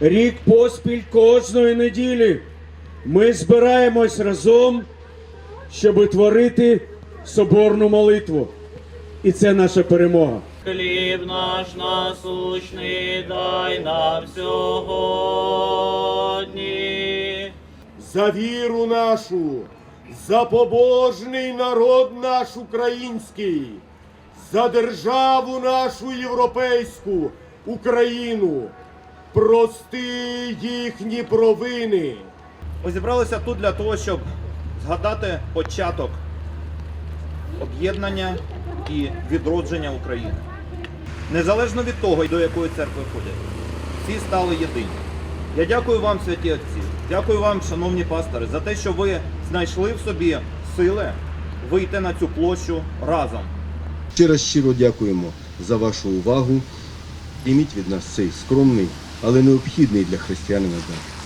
Рік поспіль кожної неділі ми збираємось разом, щоб творити соборну молитву. І це наша перемога. Хліб наш насущний дай нам сьогодні. за віру нашу, за побожний народ наш український, за державу нашу європейську, Україну, прости їхні провини. Ми зібралися тут для того, щоб згадати початок об'єднання і відродження України. Незалежно від того, до якої церкви ходять, всі стали єдині. Я дякую вам, святі отці, дякую вам, шановні пастори, за те, що ви знайшли в собі сили вийти на цю площу разом. Ще раз щиро дякуємо за вашу увагу. Прийміть від нас цей скромний, але необхідний для християнина дар.